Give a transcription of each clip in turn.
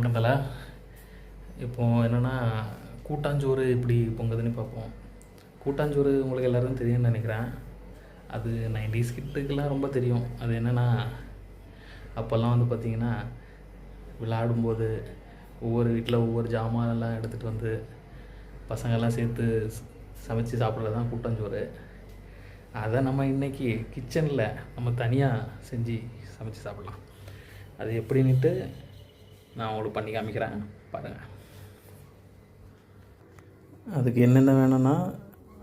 வணக்கம் தலை இப்போ என்னென்னா கூட்டாஞ்சோறு எப்படி பொங்குதுன்னு பார்ப்போம். கூட்டாஞ்சோறு உங்களுக்கு எல்லாருக்கும் தெரியும்னு நினைக்கிறேன். அது நைன்டிஸ் கிட்டுக்கெல்லாம் ரொம்ப தெரியும். அது என்னென்னா அப்போல்லாம் வந்து பார்த்திங்கன்னா விளையாடும்போது ஒவ்வொரு வீட்டில் ஒவ்வொரு ஜாமான்லாம் எடுத்துகிட்டு வந்து பசங்கள்லாம் சேர்த்து சமைச்சு சாப்பிட்றது தான் கூட்டாஞ்சோறு. அதை நம்ம இன்றைக்கி கிச்சனில் நம்ம தனியாக செஞ்சு சமைச்சு சாப்பிட்லாம். அது எப்படின்ட்டு நான் உங்களுக்கு பண்ணி காமிக்கிறேன் பாருங்கள் அதுக்கு என்னென்ன வேணும்னா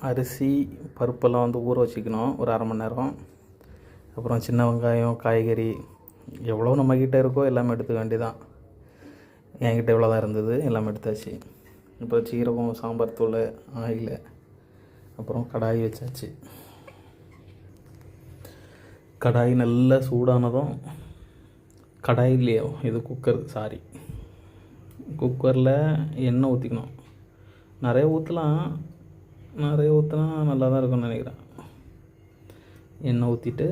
அரிசி பருப்பெல்லாம் வந்து ஊற வச்சுக்கணும் ஒரு அரை மணி நேரம். அப்புறம் சின்ன வெங்காயம் காய்கறி எவ்வளோ நம்மக்கிட்ட இருக்கோ எல்லாமே எடுத்துக்க வேண்டியதான் என்கிட்ட இவ்வளோ தான் இருந்தது எல்லாமே எடுத்தாச்சு. இப்போ சீரகம் சாம்பார் தூள் ஆயில் அப்புறம் கடாய் வச்சாச்சு. கடாய் நல்லா சூடானதும் கடாயிலையோ இல்லையோ இது குக்கர் சாரி குக்கரில் எண்ணெய் ஊற்றிக்கணும் நிறைய ஊற்றலாம் நிறைய ஊற்றினா நல்லா தான் இருக்கும்னு நினைக்கிறேன். எண்ணெய் ஊற்றிட்டு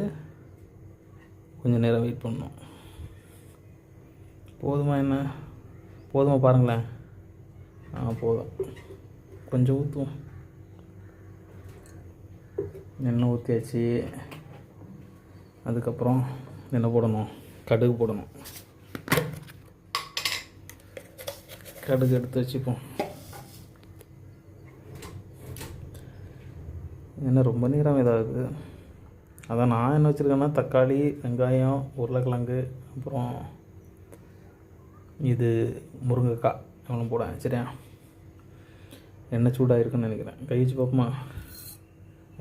கொஞ்சம் நேரம் வெயிட் பண்ணணும். போதுமா என்ன? போதுமா பாருங்களேன். ஆ போதும். கொஞ்சம் ஊற்றுவோம் எண்ணெய் ஊற்றியாச்சு அதுக்கப்புறம் என்ன போடணும்? கடுகு போடணும். கடுகு எடுத்து வச்சுப்போம். என்ன ரொம்ப நேரம் இதாகுது. அதான் நான் என்ன வச்சுருக்கேன்னா தக்காளி வெங்காயம் உருளைக்கிழங்கு அப்புறம் இது முருங்கைக்காய் இவ்வளோ போட சரியா? எண்ணெய் சூடாகிருக்குன்னு நினைக்கிறேன். கை வச்சு பார்ப்போமா?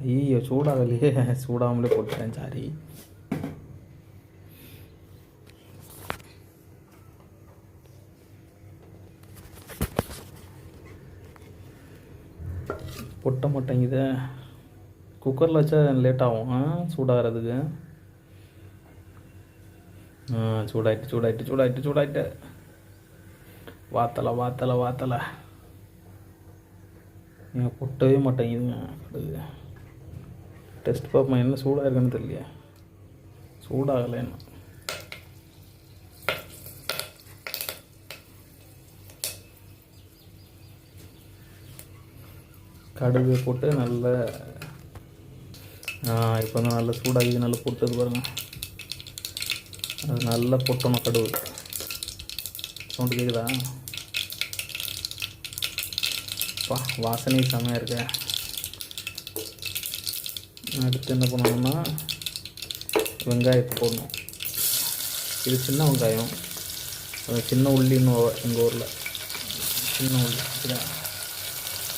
ஐயோ சூடாகலையே. சூடாமலே போட்டுட்டேன் சாரி. பொட்ட மாட்டேங்குது. குக்கரில் வச்சா லேட் ஆகும். ஆ சூடாகிறதுக்கு. சூடாயிட்டு சூடாயிட்டு சூடாயிட்டு சூடாயிட்டு. வாத்தலை வாத்தலை வாத்தலை. நீங்கள் கொட்டவே மாட்டேங்குதுங்க. கடுகு. டெஸ்ட் பார்ப்போம் என்ன சூடாக இருக்குன்னு தெரியலையே. சூடாகலை என்ன கடுகு போட்டு நல்ல இப்போ தான் நல்லா சூடாகி நல்லா போட்டது பாருங்கள் அது நல்லா பொட்டணும் கடுகு. சவுண்டு கேட்குதா பா வாசனை செம்மையாக இருக்க. அடுத்து என்ன பண்ணணும்னா வெங்காயத்தை போடணும். இது சின்ன வெங்காயம். சின்ன உள்ளின்னு எங்கள் ஊரில். சின்ன உள்ளி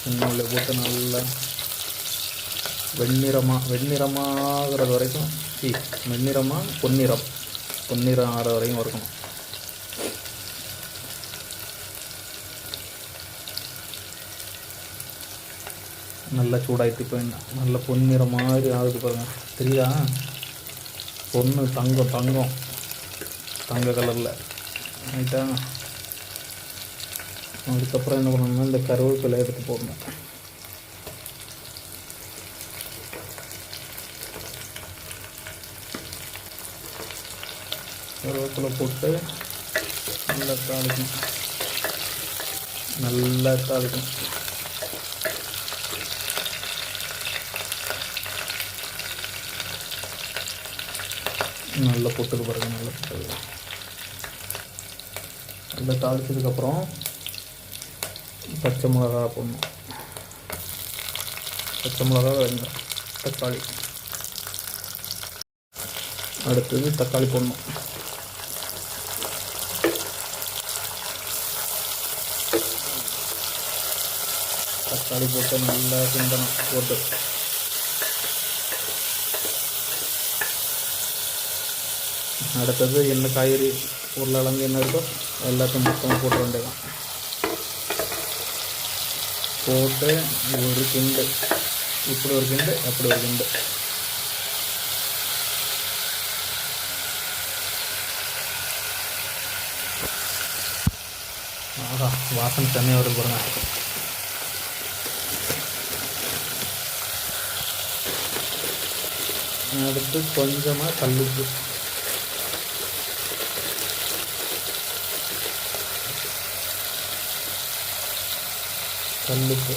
சரியா சின்ன போட்டு நல்லா வெண்ணிறமாக வெண்ணிறமாகிறது வரைக்கும் சி வெண்ணிறமாக பொன்னிறம். பொன்னிறம் ஆகிற வரைக்கும் வறுக்கணும் நல்லா சூடாயிட்டு இப்போ என்ன? நல்ல பொன்னிறம் மாதிரி ஆகுது பாருங்கள் தெரியுதா? பொண்ணு தங்கம் தங்கம். தங்க கலரில் ரைட்டா அதுக்கப்புறம் என்ன பண்ணணும்னா இந்த கருவேப்பிலை எடுத்து போடணும். கருவேப்பிலை போட்டு நல்லா தாளிக்கும் நல்லா தாளிக்கும் நல்லா போட்டுக்கு பாருங்க நல்லா போட்டுக்கு. நல்லா தாளிச்சதுக்கப்புறம் பச்சை மிளகா போடணும். பச்சை மிளகா வெங்காயம் தக்காளி. அடுத்தது தக்காளி போடணும். தக்காளி போட்டு நல்லா கிண்டணும் போட்டு. அடுத்தது என்ன காய்கறி உருளைக்கிழங்கு என்ன இருக்கோ எல்லாத்தையும் மொத்தமாக போட்டு வேண்டியதான் போட்டு ஒரு கிண்டு. இப்படி ஒரு கிண்டு அப்படி ஒரு கிண்டு. ஆஹா வாசனை தனியாக வருது பாருங்க. அடுத்து கொஞ்சமாக கல்லுப்பு கல்லுப்பு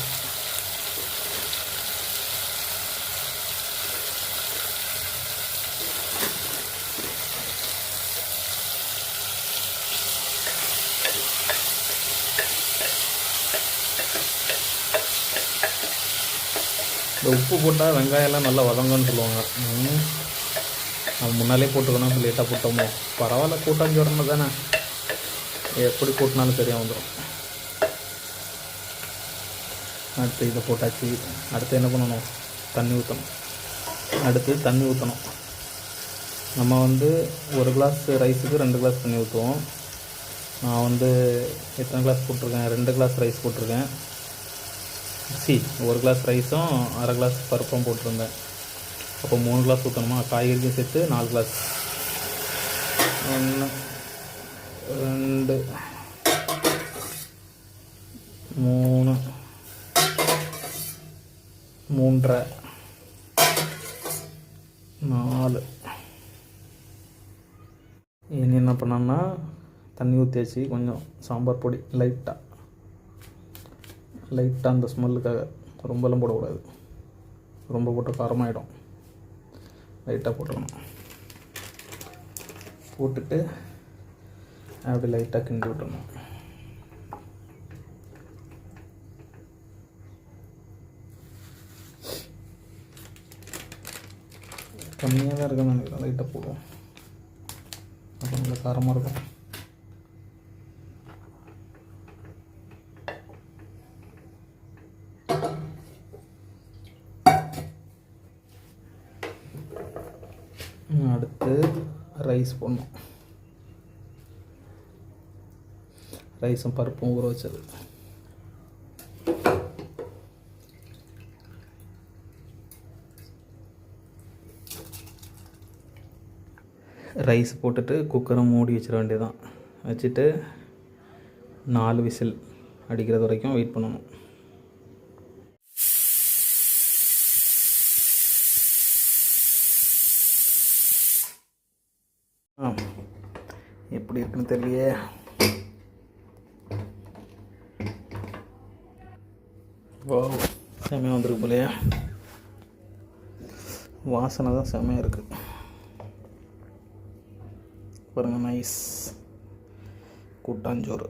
இந்த உப்பு போட்டால் வெங்காயம்லாம் நல்லா வதங்கன்னு சொல்லுவாங்க. நம்ம அது முன்னாலே போட்டுக்கணும் லேட்டாக போட்டோமோ. பரவாயில்ல கூட்டாஞ்சோறுன்னு தானே. எப்படி கூட்டினாலும் சரியாக வந்துடும் அடுத்து இதை போட்டாச்சு. அடுத்து என்ன பண்ணணும்? தண்ணி ஊற்றணும் அடுத்து தண்ணி ஊற்றணும் நம்ம வந்து ஒரு கிளாஸ் ரைஸுக்கு ரெண்டு கிளாஸ் தண்ணி ஊற்றுவோம் நான் வந்து எத்தனை கிளாஸ் போட்டிருக்கேன்? ரெண்டு கிளாஸ் ரைஸ் போட்டிருக்கேன். சி ஒரு கிளாஸ் ரைஸும் அரை கிளாஸ் பருப்பும் போட்டிருந்தேன். அப்போ மூணு கிளாஸ் ஊற்றணுமா காய்கறிக்கும் சேர்த்து நாலு கிளாஸ் ஒன்று ரெண்டு மூணு மூன்றரை. நாலு. இனி என்ன பண்ணோன்னா தண்ணி ஊற்றி கொஞ்சம் சாம்பார் பொடி லைட்டாக லைட்டாக அந்த ஸ்மெல்லுக்காக. ரொம்பலாம் போடக்கூடாது. ரொம்ப போட்டு காரமாயிடும். லைட்டாக போட்டுக்கணும் போட்டுட்டு அப்படி லைட்டாக கிண்டி விட்டுறணும். கம்மியாக தான் இருக்குன்னு நினைக்கிறேன். லைட்டாக போடுவோம். அப்போ நல்லா காரமாக இருக்கும். அடுத்து ரைஸ் போடணும். ரைஸும் பருப்பும் ஊற வச்சது. ரைஸ் போட்டுட்டு குக்கரை மூடி வச்சிட வேண்டியதான் வச்சுட்டு நாலு விசில் அடிக்கிறது வரைக்கும் வெயிட் பண்ணணும். ஆ எப்படி இருக்குன்னு தெரியலையே. வா செமையாக வந்துருக்கு போலையே. வாசனை தான் செமையாக இருக்குது பாருங்கள் நைஸ் கூட்டாஞ்சோறு